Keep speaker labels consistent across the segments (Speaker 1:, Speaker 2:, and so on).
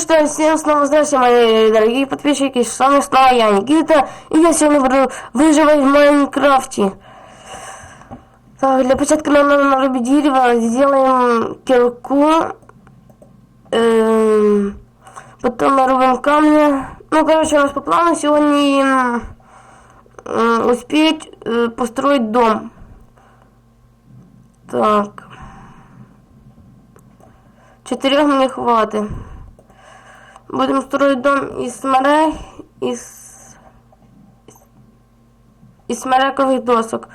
Speaker 1: что, всем снова здравствуйте, мои дорогие подписчики, с вами снова я, Никита, и я сегодня буду выживать в Майнкрафте. Так, для початка нам надо нарубить дерево, сделаем кирку, эм, потом нарубим камни. Ну, короче, у нас по плану сегодня м, успеть э, построить дом. Так. Четырех мне хватит. Будем строить дом из смарей, из, из смарекових досок.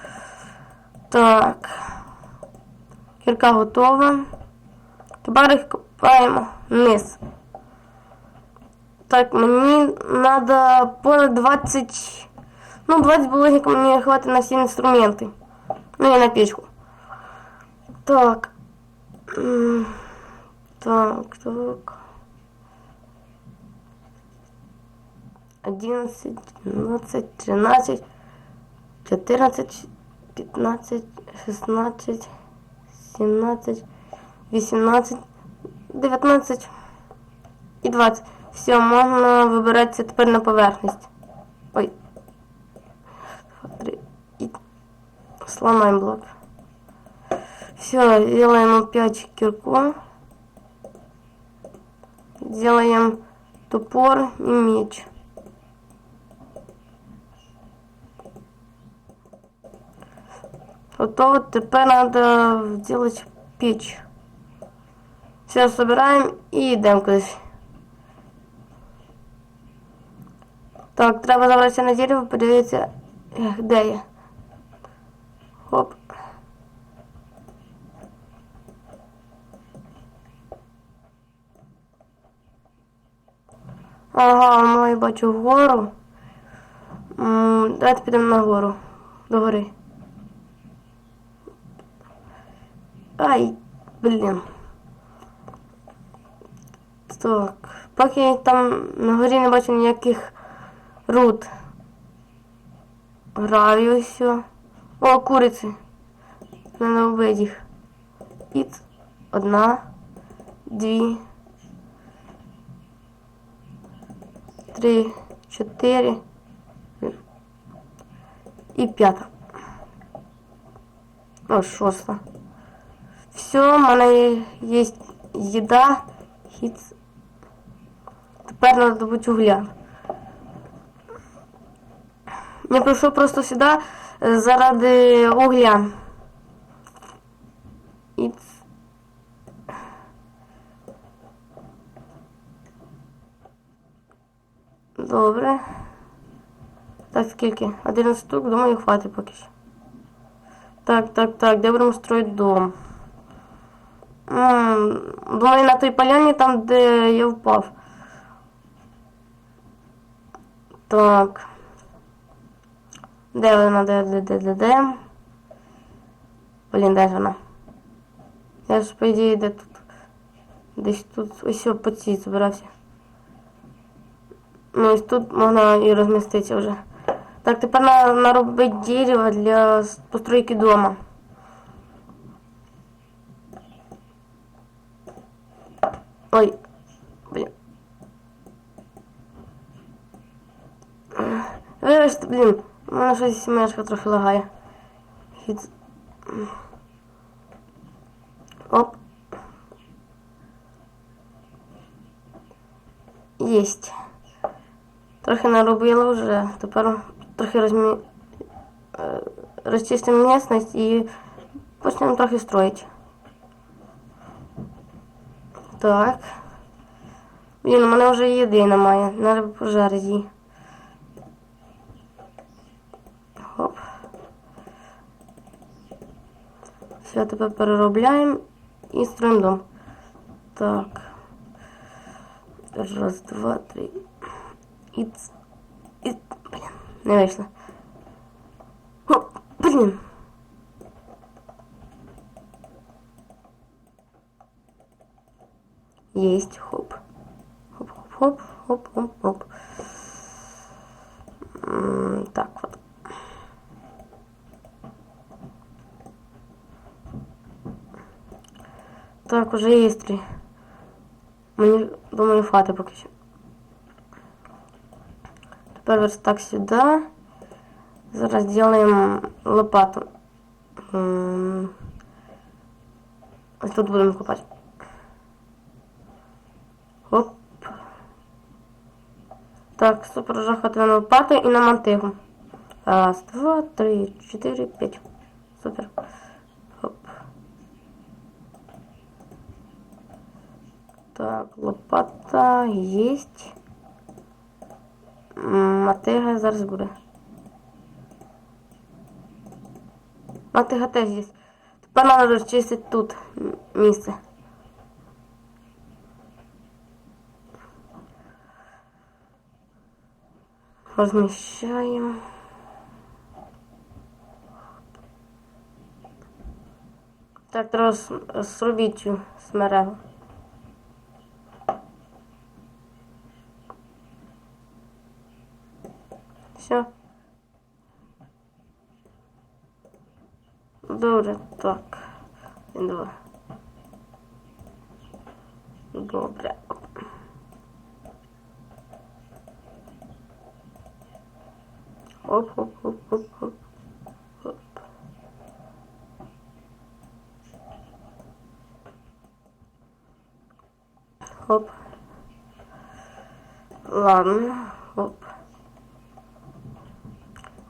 Speaker 1: Так. Кірка готова. Тепер їх копаємо вниз. Так, мені треба понад 20. Ну, 20 булыгів мені хватить на всі інструменти. Ну і на печку. Так. Так, так. 11, 12, 13, 14, 15, 16, 17, 18, 19 і 20. Все, можна вибиратися тепер на поверхність. Ой. І сломаем блок. Все, делаем 5 кирку. Делаем топор и меч. Готово. Теперь надо сделать печь. Все собираем и йдемо кудись. Так, треба забратися на дерево, подивитися, де я. Хоп. Ага, ну я бачу гору. М, Давайте підемо на гору. До гори. Ай, блін. Так. Поки я там на горі не бачу ніяких руд. Гравію все. О, куриці. Надо вбити їх. Іц. Одна. Дві. Три. Чотири. І п'ята. О, шоста. Все, в мене є їда. Хіц. Тепер треба добути угля. Я прийшов просто сюди е, заради угля. І... Добре. Так, скільки? 11 штук, думаю, хватить поки що. Так, так, так, де будемо строїти дом? Думаю, на той поляні, там, де я впав. Так. Де вона? Де, де, де, де, де? Блін, де ж вона? Я ж, по ідеї, де тут? Десь тут ось по цій збирався. Ну, ось тут можна і розміститися вже. Так, тепер на, наробити дерево для постройки дома. Ой, блін. Вибачте, блін, у мене щось сімешка трохи лагає. Хід... Оп. Єсть. Трохи наробила вже. Тепер трохи розмі... е, розчистимо місцевість і почнемо трохи строїти. Так. Блін, у мене вже їди немає. Треба пожарити її. Хоп. Все, тепер переробляємо і строїмо дом. Так. Раз, два, три. І... і... Блін, не вийшло. О, блін. Есть, хоп. Хоп, хоп, хоп, хоп, хоп, хоп. М, Так вот. Так, уже есть три. Мені думаю, хвати поки що. Тепер верстак сюди. Зараз зробимо лопату. Ось тут будемо копати. Так, супер, хватило на лопату і на мантигу. Раз, два, три, чотири, п'ять. Супер. Оп. Так, лопата есть. М, Мотига зараз буде. Мотига теж є. Тепер треба розчистити тут місце. Розміщаємо. Так, треба с- зробити цю смерегу. Все. Добре, так. Один, Два. Добре. Оп, оп, оп, оп, оп. Оп. Оп. Ладно. Оп.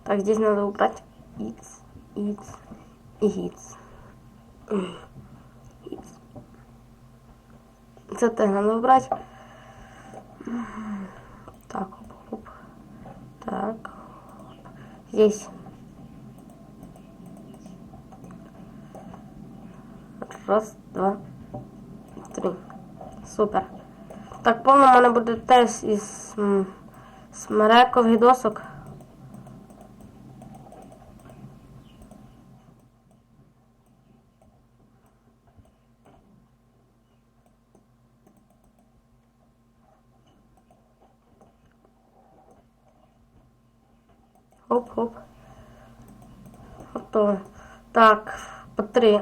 Speaker 1: Так, здесь надо убрать X, X и X. X. Це теж надо убрать. Так, оп, оп. Так. Здесь. Раз, два, три. Супер. Так, повно в мене буде теж із смерекових досок. Хоп-хоп. Готово. Так, по три.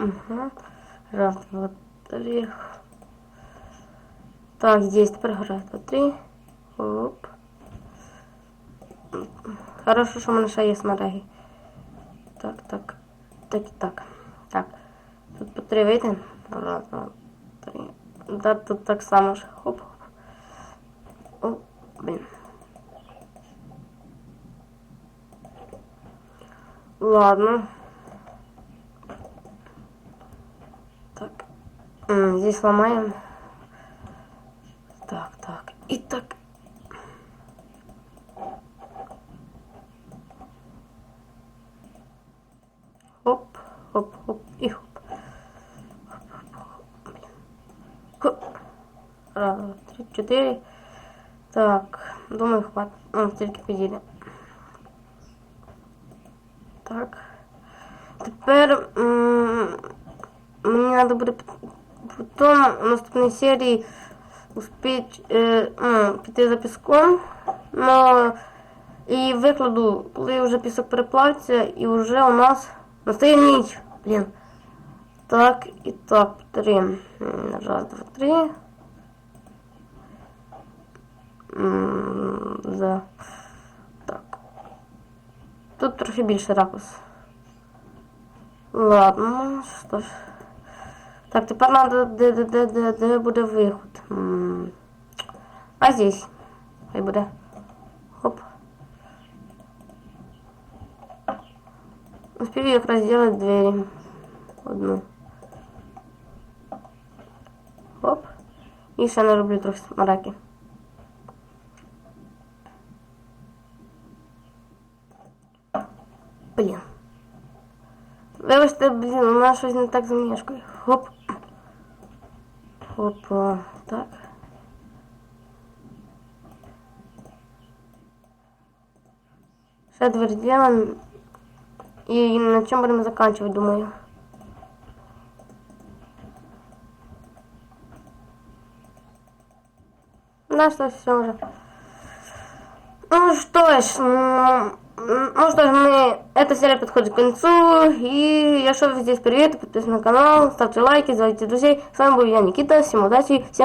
Speaker 1: Угу. Раз, два, три. Так, здесь раз, два, три. Оп. Хорошо, що в мене ще є смареги. Так, так. Так так. Так. Тут по три вийде. Раз, два, три. Да, тут так само ж. Хоп, хоп. О, блін. Ладно. Так. М, Здесь ломаем. Так, так. И так. Хоп, хоп, хоп и хоп. Хоп, хоп, хоп. Блин. Хоп. Раз, два, три, четыре. Так, думаю, хватит. Ну, тільки підійде. Тепер мені треба буде потім в наступній серії успіть е, ну, піти за піском. Ну, і викладу, коли вже пісок переплавиться, і вже у нас настає ніч. Блін. Так, і так, три. Раз, два, три. За. Так. Тут трохи більше ракурс. Ладно, що ж. Так, тепер надо, де, де, де, де, де буде виход. М. А здесь. Хай буде. Хоп. Успію якраз зробити двері. Одну. Хоп. І ще не роблю трохи смараки. Блін. Вибачте, блін, у нас щось так з мішкою. Хоп. Опа. Так. Ще дверь. И на чем будем заканчивать, думаю. Да, что все уже. Ну что ж, М, Ну что ж, мы... эта серия подходит к концу. И я шел здесь привет, подписывайтесь на канал, ставьте лайки, зовите друзей. С вами был я, Никита. Всем удачи, всем